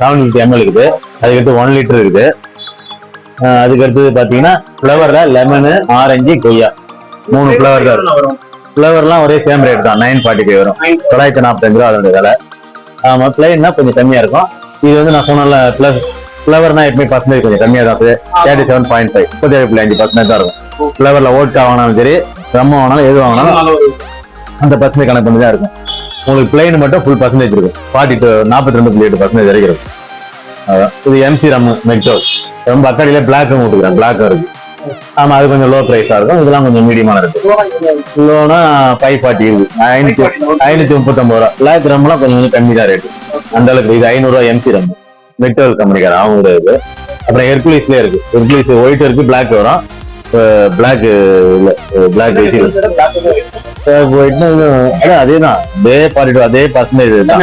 Seven ML இருக்குது. அதுக்கடுத்து one litre இருக்குது. ஆஹ் அதுக்கு அடுத்தது பாத்தீங்கன்னா ஃப்ளவர்ல லெமனு ஆரஞ்சு கொய்யா. மூணு ஃப்ளவர் தான் இருக்கும் ஃப்ளவர்லாம் ஒரே சேம் ரேட் தான். நைன் ஃபார்ட்டி ஃபைவ் வரும் தொள்ளாயிரத்தி நாற்பத்தஞ்சு ரூபா அதோட விலை. ஆமா பிளைன்னா கொஞ்சம் கம்மியா இருக்கும். இது வந்து நான் சொன்னல பிளஸ் ஃப்ளவர்னா எப்பவுமே பர்சன்டேஜ் கொஞ்சம் கம்மியா தான் தேர்ட்டி செவன் பாயிண்ட் ஃபைவ் முப்பத்தேழு புள்ளி அஞ்சு பர்சன்டேஜ் தான் இருக்கும். ஃப்ளவர்ல ஓட்கா வாங்கினாலும் சரி ரம்ம வாங்கினாலும் எது வாங்கினாலும் அந்த பர்சன்டேஜ் கணக்கு பண்ணி தான் இருக்கும். உங்களுக்கு பிளைன் மட்டும் ஃபுல் பர்சன்டேஜ் இருக்கும். ஃபார்ட்டி டூ நாற்பத்தி ரெண்டு புள்ளி எட்டு பர்சன்டேஜ் வரைக்கும் இருக்கும். அதான். இது எம்சி ரம் மெக்டோஸ் ரொம்ப அக்காடியில பிளாக்கும் கொடுக்குறேன் பிளாக்கும் இருக்கு. ஆமா அது கொஞ்சம் லோ பிரைஸா இருக்கும். இதெல்லாம் கொஞ்சம் மீடியமான இருக்கு லோனா ஃபைவ் ஃபார்ட்டி இருக்கு ஐநூத்தி ஐநூத்தி முப்பத்தொன்பது ரூபா. பிளாக் ரம்லாம் கொஞ்சம் கொஞ்சம் கம்மி தான் ரேட்டு அந்த அளவுக்கு இது ஐநூறு ரூபா எம்சி ரம் மெக்டோல் கம்பெனிக்காரன் அவங்களோட இது அப்புறம் ஹெர்குலிஸ்லயே இருக்கு. ஹெர்குலிஸ் ஒயிட் இருக்கு பிளாக் வரும். பிளாக் இல்ல பிளாக் ஒயிட்னா அதான் அதே தான் அதே ஃபார்ட்டி அதே பர்சன்டேஜ் தான்.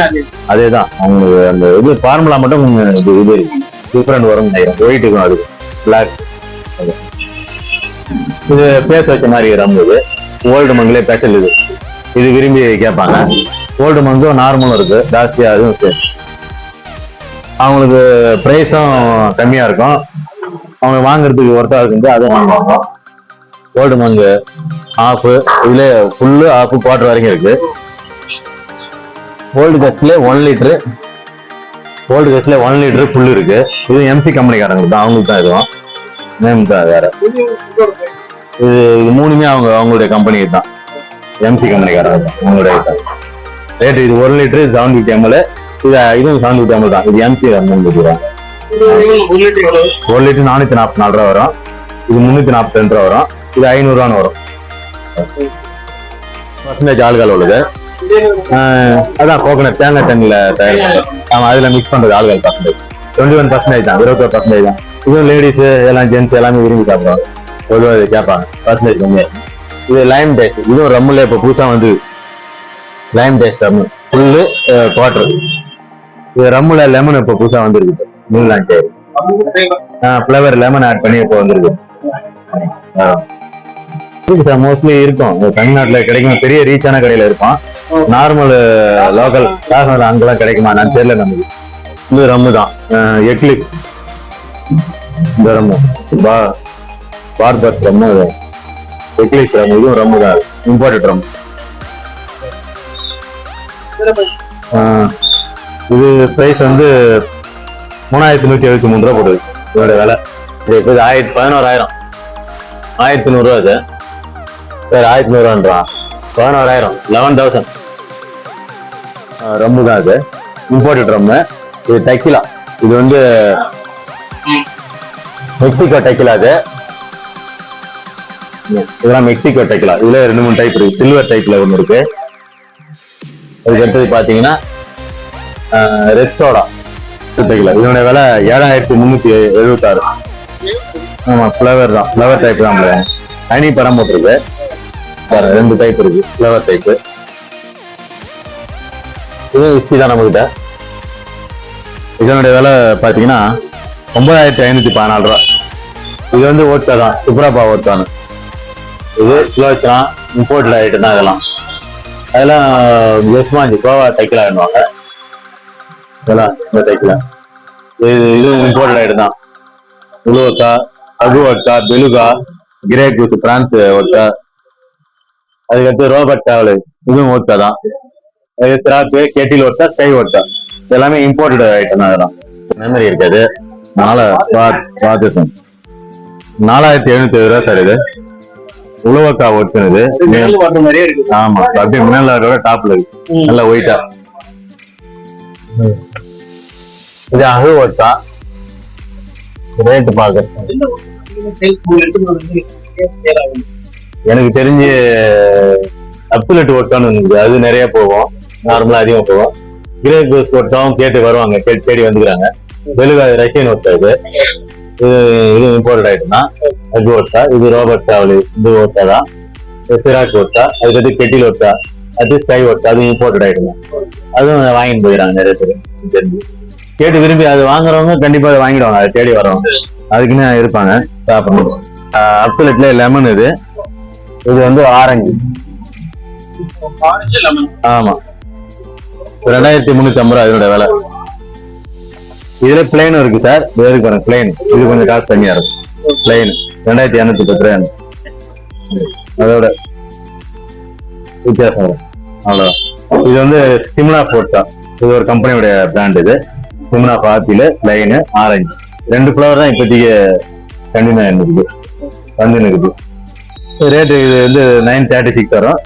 அதே தான் அவங்களுக்கு அந்த இது ஃபார்முலா மட்டும் இது இது டிஃப்ரெண்ட் வரும் நினைக்கிறேன் ஒயிட்டுக்கும் அது. பிளாக் இது பேச வச்ச மாதிரி இது ஓல்டு மங்களே ஸ்பெஷல் இது. இது விரும்பி கேட்பாங்க. ஓல்டு மங்கும் நார்மலும் இருக்கு. ஜாஸ்தியா அதுவும் அவங்களுக்கு ப்ரைஸும் கம்மியா இருக்கும். அவங்க வாங்குறதுக்கு ஒருத்தா இருக்கு அதுவும் வாங்குவாங்க. ஓல்டு மங்கு ஆஃப் இதுல ஃபுல்லு ஆஃப் குவார்டர் வரைக்கும் இருக்கு. ஓல்டு கஸ்ட்ல ஒன் லிட்டரு ஓல்டு கஸ்ட்ல ஒன் லிட்டரு ஃபுல் இருக்கு. இது எம்சி கம்பெனிக்காரங்களுக்கு தான் அவங்களுக்கு தான் இதுவும். நேம் தான் வேற. இது இது மூணுமே அவங்க அவங்களுடைய கம்பெனி தான். எம்சி கம்பெனிக்காரங்க தான் அவங்களுடைய தான் ரேட் இது ஒரு லிட்டரு செவன் ஃபிஃப்டி எம்எல் இது இதுவும் செவன் ஃபிஃப்டி எம்எல் தான். இது எம்சி மூணு ரூபா ஒரு லிட்டர் நானூத்தி நாற்பத்தி நாலு ரூபா வரும். இது முன்னூத்தி நாற்பத்தி ரெண்டு ரூபா வரும். இது ஐநூறு ரூபான்னு வரும். பர்சன்டேஜ் ஆள்கள் உள்ளது. அதான் கோகனட் தேங்காய் தண்ணியில தயார் பண்றது. அதுல மிக்ஸ் பண்றது ஆள்கள் பர்சன்டேஜ் டுவெண்ட்டி ஒன் பர்சன்டேஜ் தான் இருபத்தொரு பர்சன்டேஜ் தான். இதுவும் லேடிஸ் எல்லாம் ஜென்ஸ் எல்லாமே விரும்பி சாப்பிடுவாங்க. பொதுவாக இது கேட்பாங்க. பர்சன்டேஜ் கம்மியாக இது லைம் டேஸ்ட் இதுவும் ரம்முல இப்போ புதுசா வந்து lime taste rum full quarter இது ரம்முல லெமன் இப்ப புதுசா வந்துருக்கு. நியூலாண்ட் டேரி ஆ ஃப்ளவர் லெமன் ஆட் பண்ணி இப்போ வந்திருக்கு. இருக்கு சார் மோஸ்ட்லி இருக்கும். தமிழ்நாட்டில் கிடைக்கும்? பெரிய ரீச்சான கடையில் இருக்கும். நார்மல் லோக்கல் காசு அங்கெல்லாம் கிடைக்குமா? நான் தெரியல நமக்கு. இது ரம்மு தான். எக்லி இந்த ரம்மு பா பார்பர் ரம்மு எக்லிஸ் ரம்மு இதுவும் ரம்மு தான். இம்பார்ட்டட் ரம் இது பிரைஸ் வந்து மூணாயிரத்தி நூத்தி எழுபத்தி மூணு ரூபா போடுது இதோட விலை. இது இப்போ ஆயிரத்தி பதினோராயிரம். ஆயிரத்தி நூறுரூவா இது. சார் ஆயிரத்தி நூறுரூவான்றான் பதினோராயிரம். லெவன் தௌசண்ட் ரம்மு தான் அது இம்போர்ட்டட் ரம்மு இது டக்கிலா இது வந்து மெக்சிகோ டக்கிலா அது இதெல்லாம் மெக்சிகோ டைக்கிலா இதுல ரெண்டு மூணு டைப் இருக்கு. சில்வர் டைப்ல ஒன்று இருக்கு. அதுக்கு அடுத்தது பாத்தீங்கன்னா ரெட் சோடா டக்கிலா இதனுடைய விலை ஏழாயிரத்தி முந்நூத்தி எழுபத்தாறு ஆமா ஃப்ளவர் தான். ஃப்ளவர் டைப் தான் தனி படம் போட்டிருக்கு. பாரு, ரெண்டு டைப் இருக்கு. ஃப்ளவர் டைப் இது விஸ்கி தான் நம்மகிட்ட. இதனுடைய விலை பாத்தீங்கன்னா ஒன்பதாயிரத்தி ஐநூத்தி பதினாலு ரூபா. இது வந்து ஓட்டா தான். சுப்ராபா ஓட்டானு. இது கிலோச்சலாம் இம்போர்ட்ல ஐட்டம் தான் இதெல்லாம். அதெல்லாம் ஜெஸ்மாஞ்சி கோவா தைக்கலா வேணுவாங்க இதெல்லாம் இந்த தைக்கல இது இதுவும் இம்போர்ட்ல ஐட்டம் தான். உலுவக்கா அகு vodka Beluga Grey Goose France vodka அதுக்கடுத்து ரோபர்ட் டிராவல் இதுவும் ஒட்கா தான். திராக்கு கெட்டில் ஒட்கா ஸ்கை இது எல்லாமே இம்போர்ட்டட் ஐட்டம் தான் அதெல்லாம் மெமரி இருக்காது பார்த்து சார் நாலாயிரத்தி எழுநூத்தி எழுபது ரூபா சார் இது. உழவக்கா ஒட்டுனது. ஆமா. அப்படியே மேல டாப்ல இருக்கு. நல்லா ஒயிட்டா இது அகு ஒட்டா ரேட்டு பாக்க சேல்ஸ் சேல் ஆகும் எனக்கு தெரிஞ்சு அப்சுலட் ஒட்டான்னு இருந்துச்சு அது நிறைய போகும். நார்மலா அதிகமா போகும். கிரே கோஸ் ஒட்டாவும் கேட்டு வருவாங்க. கேட்டு தேடி வந்துக்கிறாங்க. வெளுகா ரஷ்யன் ஒட்டா இது. இது இது இம்போர்ட் தான் அது ஒட்டா இது ரோபர்ட் டிராவல் இது ஒட்டா தான். சிராக் ஒட்டா அதுக்கடுத்து கெட்டில் ஒட்டா அது ஸ்கை ஒட்டா அது இம்போர்ட் ஐட்டம் அதுவும் வாங்கிட்டு போயிடறாங்க நிறைய பேர். தெரிஞ்சு. கேட்டு விரும்பி அது வாங்குறவங்க கண்டிப்பா அதை வாங்கிடுவாங்க. அதை தேடி வரவங்க அதுக்குன்னு இருப்பாங்க. சாப்பிடணும் அப்சுலட்ல லெமன் இது. இது வந்து ஆரஞ்சு. ஆமா. ரெண்டாயிரத்தி முன்னூத்தி ஐம்பது ரூபா இதோட விலை. இதுல பிளேனும் இருக்கு சார் இருக்கு பாருங்க பிளேன் இது கொஞ்சம் காசு கம்மியா இருக்கும். பிளேன் ரெண்டாயிரத்தி இரநூத்தி பத்து ரூபாய். அதோட வித்தியாசம். அவ்வளவுதான் இது வந்து சிம்லா தான். இது ஒரு கம்பெனியோட பிராண்ட் இது. Shimla apple plain orange. ரெண்டு ஃப்ளவர் தான் இப்போதைக்கு கண்டினியூ இருக்குது வந்து இருக்குது ரேட்டு இது வந்து நைன் தேர்ட்டி சிக்ஸ் வரும்.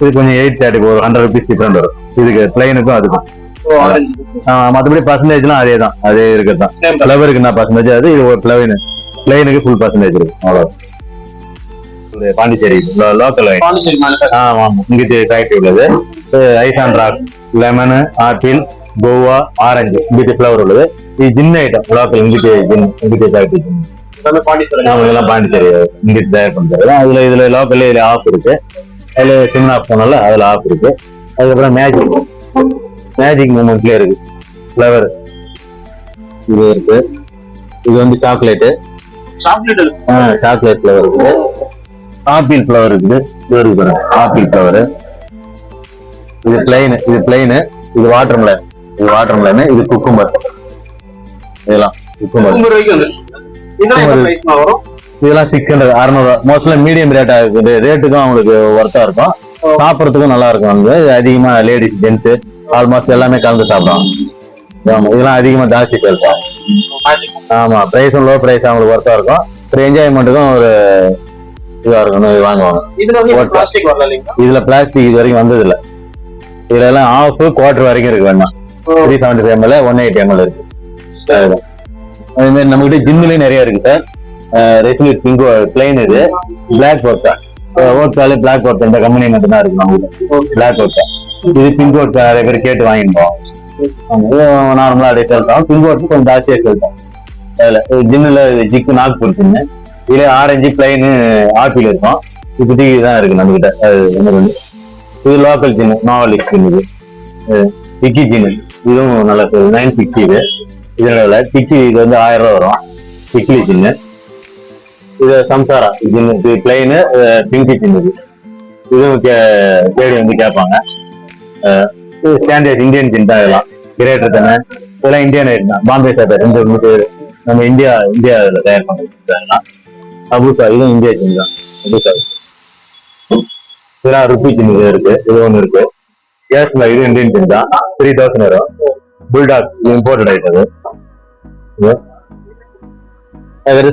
இது கொஞ்சம் எயிட் தேர்ட்டி ஒரு ஹண்ட்ரட் ருபீஸ் டிஃப்ரெண்ட் வரும். இதுக்கு பிளைனுக்கும் அதுக்கும். மத்தபடி பர்சன்டேஜ்லாம் அதே தான். அதே இருக்கிறது தான். ஃப்ளவருக்கு என்ன பர்சன்டேஜ் அது இது ஒரு ஃப்ளவனு பிளைனுக்கு ஃபுல் பர்சன்டேஜ் இருக்கு அவ்வளோ பாண்டிச்சேரி லோக்கல் பாண்டிச்சேரி மாநில ஆமா ஆமா. இங்கிட்டு ஃபேக்டரி உள்ளது. ஐசான் ராக் லெமனு ஆப்பிள் கோவா ஆரஞ்சு இங்கிட்டு ஃப்ளவர் உள்ளது. இது ஜின் ஐட்டம் லோக்கல் இங்கிட்டு ஜின் இங்கிட்டு ஃபேக்டரி ஜின் இதெல்லாம் பாண்டிச்சேரி இங்கிட்டு தயார் பண்றது. அதுல இதுல லோக்கல்ல இதுல ஆஃப் இருக்கு. அதுல சிம் ஆஃப் போனால அதுல ஆஃப் இருக்கு. அதுக்கப்புறம் மேஜிக் மேஜிக் மூமெண்ட்லயே இருக்கு. ஃப்ளவர் இது இருக்கு. இது வந்து சாக்லேட்டு சாக்லேட் சாக்லேட் ஃப்ளவர் இருக்குது ஆப்பிள் ஃப்ளவர் இருக்குது. இது இருக்கு பாருங்க. ஆப்பிள் ஃப்ளவர் இது பிளைன் இது பிளைனு இது வாட்டர் மிலன் இது வாட்டர் மிலன் இது குக்கும்பர் இதெல்லாம் குக்கும்பர் இதெல்லாம் சிக்ஸ் ஹண்ட்ரட் அறுநூறு. மோஸ்ட்லி மீடியம் ரேட்டா இருக்குது ரேட்டுக்கும் அவங்களுக்கு ஒர்த்தா இருக்கும். சாப்பிட்றதுக்கும் நல்லா இருக்கும் வந்து அதிகமா லேடிஸ் ஜென்ஸ் ஆல்மோஸ்ட் எல்லாமே கலந்து சாப்பிடுவாங்க ஆமா இதெல்லாம் அதிகமா ஜாஸ்தி இருக்கும் ஆமா. பிரைஸும் லோ பிரைஸ் அவங்களுக்கு ஒர்த்தா இருக்கும். ஒரு என்ஜாய்மெண்ட்டுக்கும் ஒரு இதா இருக்கணும் இது வாங்குவாங்க. இதுல. பிளாஸ்டிக் வரல இல்லைங்களா? இதுல பிளாஸ்டிக் இது வரைக்கும் வந்தது இல்ல இதுல எல்லாம் ஆஃப் குவார்டர் வரைக்கும் இருக்கு வேணாம் three seventy five ML one eighty ML இருக்கு. அதே மாதிரி நம்ம கிட்ட ஜிம்லயும் நிறைய இருக்கு சார். ரெசிலிட் பிங்க் பிளைன் இது. பிளாக் ஒர்க்கா ஓட்காலே பிளாக் ஒர்க் இந்த கம்பெனி மட்டும் தான் இருக்கு நம்ம பிளாக் ஒர்க்கா இது பிங்க் ஒர்க் நிறைய பேர் கேட்டு வாங்கிட்டோம் நார்மலா அப்படியே செலுத்தோம் பிங்க் ஒர்க் கொஞ்சம் ஜாஸ்தியா செலுத்தோம் அதுல ஜிம்ல ஜிக்கு நாக்பூர் ஜின்னு இதுல ஆரஞ்சு பிளைனு ஆப்பிள் இருக்கும். இப்போதைக்கு தான் இருக்கு நம்ம கிட்ட அது இது லோக்கல் ஜின்னு நாவல் ஜின் இது. டிக்கி ஜின்னு இதுவும் நல்ல நைன் சிக்ஸ்டி இது. இதனால டிக்கி இது வந்து ஆயிரம் ரூபா வரும். டிக்லி ஜின்னு இது சம்சாரா ஜின்னு இது பிளைனு பிங்கி ஜின் இது. இதுவும் கே- தேடி வந்து கேட்பாங்க. இது ஸ்டாண்டர்ட் இந்தியன் ஜின் தான் இதெல்லாம். கிரேட்டர் தானே இதெல்லாம் இந்தியன் ஐட்டம் பாம்பே சார் ரெண்டு மூணு நம்ம இந்தியா இந்தியாவில் தயார் பண்ணுறது அபுசா இதுவும் இந்தியா ஜின் தான் அபுசா இதெல்லாம் ருபி ஜின் இருக்கு. இது ஒன்று இருக்கு. கேஸ்ல இது இந்தியன் ஜின் தான். த்ரீ தௌசண்ட் வரும். புல்டாக் இம்போர்ட்டட் ஐட்டம் இது.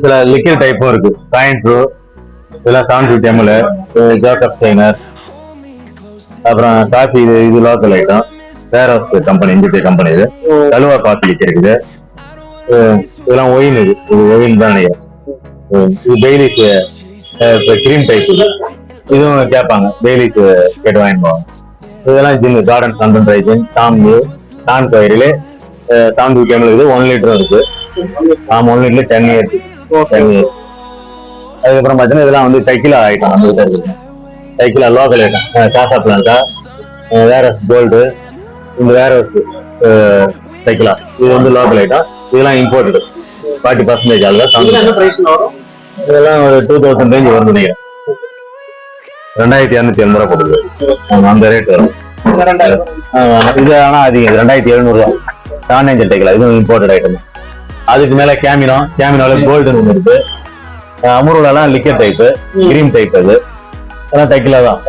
சில லிக்விட் டைப்பும் இருக்கு. காயின் ப்ரூ இதெல்லாம் செவன் ஃபிஃப்டி எம்எல் ஜாக்கப் சைனர் அப்புறம் காஃபி இது இது லோக்கல் ஐட்டம் வேற கம்பெனி இந்திய கம்பெனி இது. கழுவா காஃபி இருக்குது. இதெல்லாம் ஒயின் இது. இது ஒயின் தான் நினைக்கிறேன். இது டெய்லிக்கு கிரீம் டைப் இதுவும் கேட்பாங்க. டெய்லிக்கு கேட்டு வாங்கிடுவாங்க போவாங்க. இதெல்லாம் ஜின் கார்டன் கான்சன்ட்ரேஷன் டாம்பு டான் கோயிலே டாம்பு கேமில் இருக்குது. ஒன் லிட்டரும் இருக்கு. Tom one litre ten years ten years அதுக்கப்புறம் பார்த்தீங்கன்னா இதெல்லாம் வந்து டைக்கிலா ஐட்டம் நம்ம கிட்ட இருக்கு. டைக்கிலா லோக்கல் ஐட்டம் காசா பிளாங்கா வேற கோல்டு இந்த வேற சைக்கிளா இது வந்து லோக்கல் ஐட்டம் இதெல்லாம் இம்போர்ட்டடு ஃபார்ட்டி பர்சன்டேஜ் வரும்? இதெல்லாம் ஒரு டூ தௌசண்ட் ரேஞ்ச் வரும் நினைக்கிறேன். ரெண்டாயிரத்தி இரநூத்தி எண்பது ரூபா ஆமா, அந்த ரேட் வரும். இது ஆனா அதிகம் ரெண்டாயிரத்தி எழுநூறு ரூபா. நான் ஏஞ்சல் டைக்கல இதுவும் இம்போர்ட்டட் ஐட்டம் அதுக்கு மேல கேமினோ கேமினோல கோல்டு ஒன்று இருக்கு. அமுருலாம் லிக்கர் டைப்பு கிரீம் டைப் அது. அதெல்லாம் தைக்கல தான்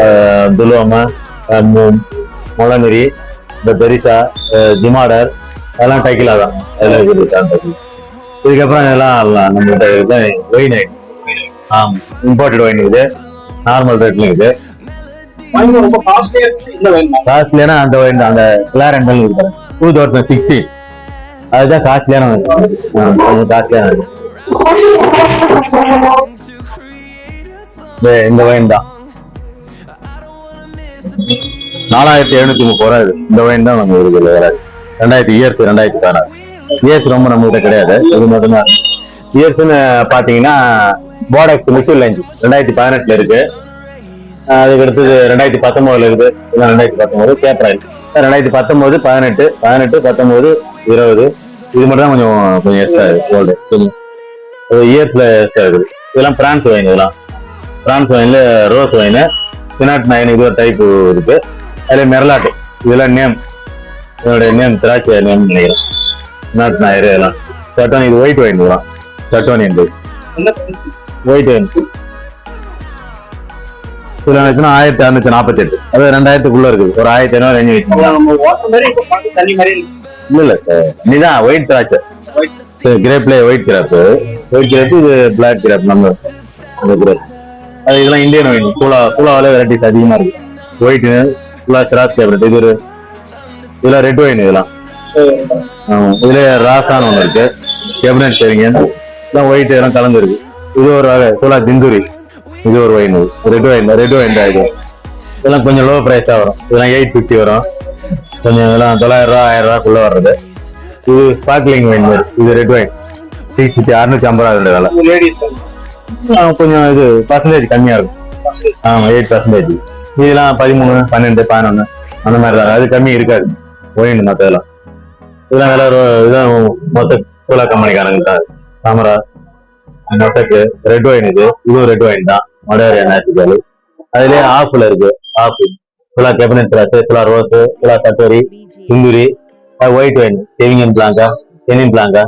துலுவம முளநெறி இந்த பெரிசா ஜிமாடர் அதெல்லாம் டைக்கிலா தான் அதெல்லாம் இருக்குது தான். இதுக்கப்புறம் இதெல்லாம் நம்ம ஒயின் ஐட்டம் ஆமா இம்போர்ட்டட் ஒயின் இருக்குது நார்மல் ரேட்லையும் இருக்குது காஸ்ட்லியான அந்த தான், அந்த கிளாரண்டல் இருக்கு. டூ தௌசண்ட் சிக்ஸ்டீன் அதுதான் காஸ்ட்லியான கொஞ்சம் காஸ்ட்லியான. இந்த- வைன் தான். நாலாயிரத்தி எழுநூத்தி முப்பது ரூபா இது. இந்த வைன் தான் நம்ம இருக்கு ரெண்டாயிரத்தி இயர்ஸ் ரெண்டாயிரத்தி பதினாறு. இயர்ஸ் ரொம்ப நம்ம கிட்ட கிடையாது இது மட்டும்தான் இயர்ஸ்னு பாத்தீங்கன்னா போடக்ஸ் மிச்சல் லைன் ரெண்டாயிரத்தி பதினெட்டுல இருக்கு. அதுக்கு அடுத்தது ரெண்டாயிரத்தி பத்தொன்பதுல இருக்குது ரெண்டாயிரத்தி பத்தொன்பது கேப்ராயில் ரெண்டாயிரத்தி பத்தொன்பது பதினெட்டு பதினெட்டு பத்தொன்பது இருபது. இது மட்டும் தான் கொஞ்சம் கொஞ்சம் எக்ஸ்ட்ரா கோல்டு இயர்ஸ்ல எக்ஸ்ட்ரா இருக்குது இதெல்லாம் பிரான்ஸ் வைன் இதெல்லாம். பிரான்ஸ் வைன்ல ரோஸ் வைனு பினாட் நைன் இது ஒரு டைப் இருக்கு. அதுல மெரலாட்டு இதெல்லாம் நேம் இதனுடைய நேம் திராட்சை நேம் நினைக்கிறேன். நாட்டு நாயர் எல்லாம் சட்டோனி இது ஒயிட் ஒயின் தான் சட்டோனி என்பது ஒயிட் ஒயின் இதுல வந்துச்சுன்னா ஆயிரத்தி அறுநூத்தி நாற்பத்தி எட்டு அது ரெண்டாயிரத்துக்குள்ள இருக்குது. ஒரு ஆயிரத்தி ஐநூறு மாதிரி இல்ல இல்ல. சார் இதுதான் ஒயிட் திராட்சை. கிரேப்ல ஒயிட் கிராப் ஒயிட் கிராப் இது பிளாக் கிராப் நம்ம அந்த கிராப் அது இதெல்லாம் இந்தியன் ஒயின் சூலா சூலாவில வெரைட்டிஸ் அதிகமா இருக்கு. ஒயிட் ஃபுல்லா கிராஸ் கேபினட் இது ஒரு இதெல்லாம் ரெட் ஒயின் இதெல்லாம். இதுல ராசான்னு ஒண்ணு இருக்கு. கேபினட் சரிங்க இதெல்லாம் ஒயிட் இதெல்லாம் கலந்து இருக்கு. இது ஒரு வகை சூலா திந்தூரி. இது ஒரு wine red wine red wine தான் இது. இதெல்லாம் கொஞ்சம் லோ பிரைஸா வரும். இதெல்லாம் எயிட் ஃபிஃப்டி வரும். கொஞ்சம் இதெல்லாம் தொள்ளாயிரம் ரூபா ஆயிரம் ரூபாய்க்குள்ள வர்றது. இது ஸ்பார்க்லிங் ஒயின் மாதிரி. இது ரெட் ஒயின் சிக்ஸ் ஃபிஃப்டி அறுநூத்தி ஐம்பது ரூபா விலை. லேடிஸ் கொஞ்சம் இது பர்சன்டேஜ் கம்மியா இருக்கும். ஆமா எயிட் பர்சன்டேஜ் இதெல்லாம் பதிமூணு பன்னெண்டு பதினொன்னு. அந்த மாதிரி தான். அது கம்மி இருக்காது. ஒயின் மற்றதெல்லாம் இதெல்லாம் விலை இதான் மொத்த சோலா கம்பெனிக்காரங்க தான். தாமரா மொத்தக்கு ரெட் ஒயின் இது. இதுவும் ரெட் ஒயின் தான். மடையார் நேச்சுரல் அதுலயே ஆஃப்ல இருக்கு. ஆஃப் சோலா கேபினட் திராட்சை சோலா ரோஸ் சோலா கட்டோரி Sindhuri white wine Sauvignon Blanc Chenin Blanc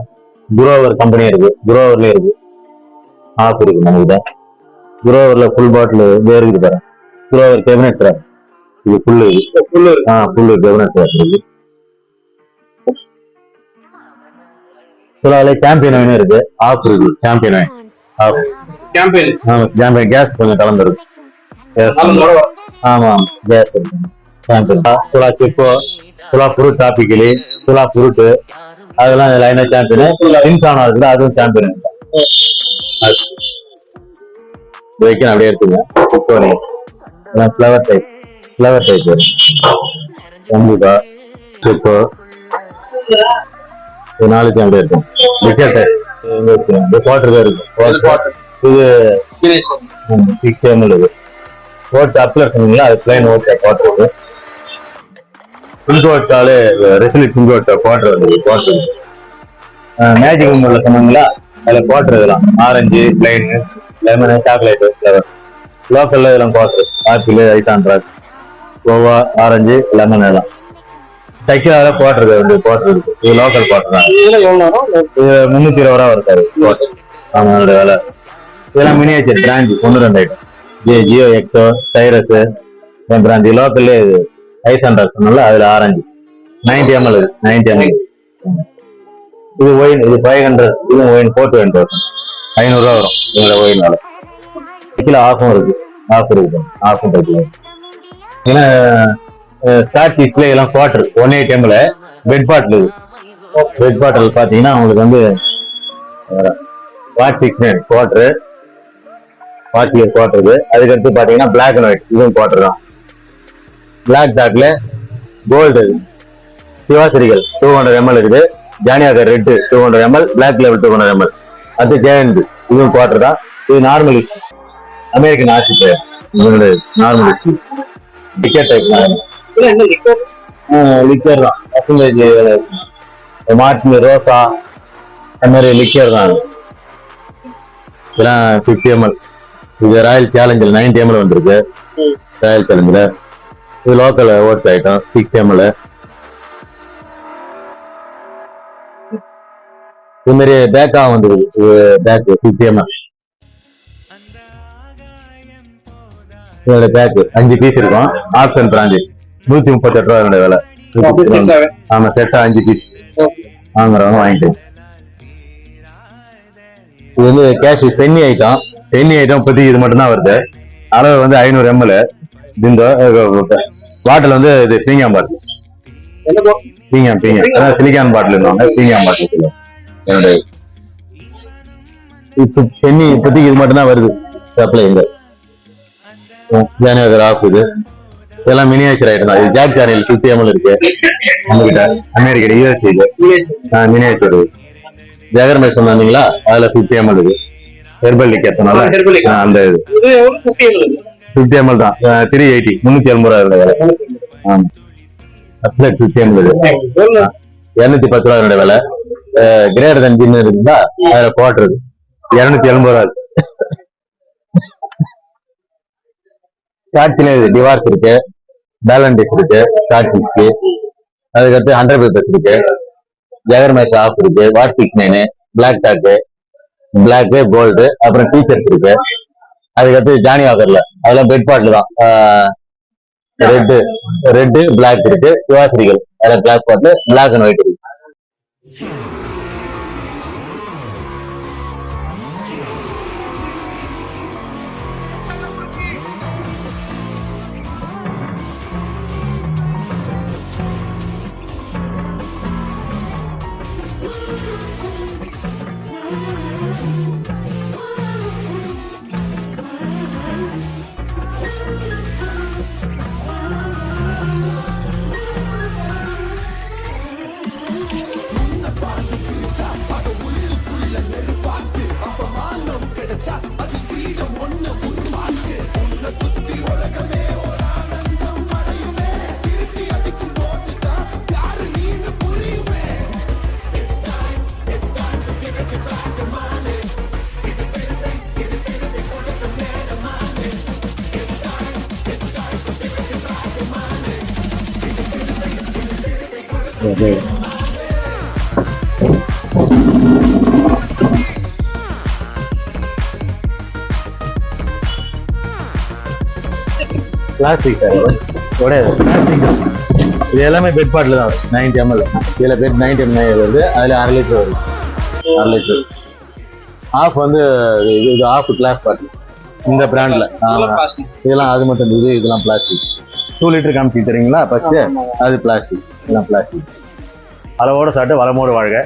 Grover company இருக்கு. குரோவர்லயும் இருக்கு. ஆஃப் இருக்கு நம்மகிட்ட. குரோவர்ல ஃபுல் பாட்டில் இதே இருக்குது பாரு குரோவர் கேபினட் திராட்சை இது ஃபுல்லு ஃபுல்லு ஆ ஃபுல்லு கேபினட் திராட்சை இருக்கு. சோலாவில சாம்பியன் ஒயின் இருக்கு. ஆஃப் இருக்கு. சாம்பியன் ஒயின் ஆஃப் கேம்பெயின் ஆமா சாம்பியன் கேஸ் கொஞ்சம் கலந்துருக்கு. கேஸ் வரும். ஆமா gas champagne Sula சிப்போ Sula fruit tropically Sula fruit அதெல்லாம் லைனா சாம்பியன் இன்சானா இருக்குது அதுவும் சாம்பியன் வைக்கணும் அப்படியே இருக்குங்க. சிப்போ நீ ஃப்ளவர் டைப் ஃப்ளவர் டைப் கண்டிப்பா. சிப்போ இது நாளைக்கு அப்படியே இருக்கும். விக்கெட் டைப் இது குவார்டர் இருக்கு குவார்டர் இது. சிக்ஸ் எம்எல் சொன்னீங்களா? அது பிளைன் ஓட் குவார்டர் இது. பிங்கோட்டாலே ரெசிலி பிங்கோட்டா குவார்டர் வந்து குவார்டர் மேஜிக் உள்ள சொன்னீங்களா? அதுல குவார்டர் இதெல்லாம். Orange plain lemon chocolate flavour லோக்கல்ல இதெல்லாம் குவார்டர் ஆப்பிள் ஐசாண்ட்ராக் கோவா ஆரஞ்சு லெமன் எல்லாம். தைக்காத குவார்டர் வந்து குவார்டர் இருக்கு இது லோக்கல் குவார்டர் தான். இதுல எவ்வளவு வரும்? இது முன்னூத்தி இருபது ரூபா வருது குவார்டர் ஆமா அதோட விலை. இதெல்லாம் மினியேச்சர் பிராண்ட் ஒன்று ரெண்டு ஐட்டம் ஜியோ ஜியோ எக்ஸோ டைரஸ் என் பிராண்ட் லோக்கல்லே இது ஐஸ் ஹண்ட்ரட் சொன்னால அதுல ஆரஞ்சு. நைன்டி எம்எல் இது. நைன்டி எம்எல் இது ஒயின் இது ஃபைவ் ஹண்ட்ரட் இது ஒயின் ஃபோர் டுவென் தௌசண்ட் ஐநூறுரூவா வரும். உங்களோட ஒயினால கிலோ ஆஃபும் இருக்கு. ஆஃப் இருக்கு. ஆஃபும் இருக்கு. ஏன்னா ஸ்டார்ட் பீஸ்ல எல்லாம் குவார்டர் ஒன் எயிட் எம்ல பெட் பாட்டில் பெட் பாட்டில் பார்த்தீங்கன்னா உங்களுக்கு வந்து VAT six nine quarter quarter அதுக்கடுத்து பார்த்தீங்கன்னா பிளாக் அண்ட் ஒயிட் இதுவும் குவார்டர் தான். பிளாக் டாக்ல கோல்டு சிவாசரிகள் டூ ஹண்ட்ரட் எம்எல் இருக்குது. Johnnie Walker red two hundred ML black level two hundred ML அடுத்து ஜெயந்த் இதுவும் குவார்டர் தான். இது நார்மல் அமெரிக்கன் ஆசிரியர் நார்மல் டிக்கெட் டைப் லிக்கர் தான். பர்சன்டேஜ் ரோசா அந்த மாதிரி லிக்கர் தான் இதெல்லாம் ஃபிஃப்டி எம்எல் இது ராயல் சேலஞ்சில் நைன்டி எம்எல் வந்திருக்கு. ராயல் சேலஞ்சில் இது லோக்கல் ஓட்ஸ் ஐட்டம் சிக்ஸ் எம்எல் இது மாதிரி பேக்கா வந்துருக்கு. இது பேக் ஃபிஃப்டி எம்எல் இதோட பேக்கு அஞ்சு பீஸ் இருக்கும். ஆப்ஷன் பிராஞ்சு நூத்தி முப்பத்தி எட்டு ரூபா இதோட விலை. ஆமா செட்டா அஞ்சு பீஸ் வாங்குறவங்க வாங்கிட்டு. இது வந்து cash penny item penny item இப்போதைக்கு இது மட்டும் தான் வருது. அளவு வந்து ஐநூறு எம்எல் இந்த பாட்டில் வந்து இது பீங்காம் பாட்டில்? பீங்காம் பீங்காம் அதான் சிலிக்கான் பாட்டில் இருந்தாங்க பீங்காம் பாட்டில் என்னோட இப்போ பென்னி இப்போதைக்கு இது மட்டும் தான் வருது சப்ளை இந்த ஜானியர் ஆஃப் இது. இதெல்லாம் மினியேச்சர் ஐட்டம் தான். இது ஜாக் சேனல் ஃபிஃப்டி எம்எல் இருக்கு. நம்மகிட்ட அமெரிக்கன் யூஎஸ் இது. மினியேச்சர் ஜெகர் மேஷ் சொன்னீங்களா அதுல ஃபிஃப்டி எம்எல் இது. ஹெர்பல். ஆ, அந்த இது. இது எவ்வளவு? 50 ml. ஃபிஃப்டி எம்எல் தான். த்ரீ எயிட்டி முந்நூத்தி எண்பது ரூபா இதோட விலை. ஆமா. அப்செட் ஃபிஃப்டி எம்எல்? இருநூத்தி பத்து ரூபா இதோட விலை. கிரேட் தன் ஜின்னு இருக்குதா? அதுல குவார்டர் இருநூத்தி எண்பது ரூபா இருக்கு இது. டிவார்ஸ் இருக்கு. பேலண்டிஸ் இருக்கு ஷார்ட் விஸ்கி அதுக்கடுத்து ஹண்ட்ரட் பேப்பர்ஸ் இருக்கு. ஜெகர் மேஷ் ஆஃப் இருக்கு VAT six nine black dog black gold அப்புறம் டீச்சர்ஸ் இருக்கு. அதுக்கடுத்து ஜானி வாக்கர்ல அதெல்லாம் பெட் பாட்டில் தான். ரெட்டு ரெட்டு பிளாக் இருக்கு. யுவாசிரிகள் அதில் பிளாக் பாட்டு பிளாக் அண்ட் ஒயிட் இருக்கு. பிளாஸ்டிக் சார் உடையாது. பிளாஸ்டிக் இது எல்லாமே பெட் பாட்டில் தான் நைன்டி எம்எல் இதில் பெட் நைன்டி எம்எல் வருது அதில் அரை லிட்டர் வருது அரை லிட்டர் ஆஃப் வந்து இது இது ஆஃப் கிளாஸ் பாட்டில் இந்த பிராண்டில். இதெல்லாம் அது மட்டும் இது இதெல்லாம் பிளாஸ்டிக் டூ லிட்டர் காமிச்சு தரீங்களா ஃபர்ஸ்ட் அது பிளாஸ்டிக் இதெல்லாம் பிளாஸ்டிக் அளவோட சாப்பிட்டு வளமோடு வாழ்க.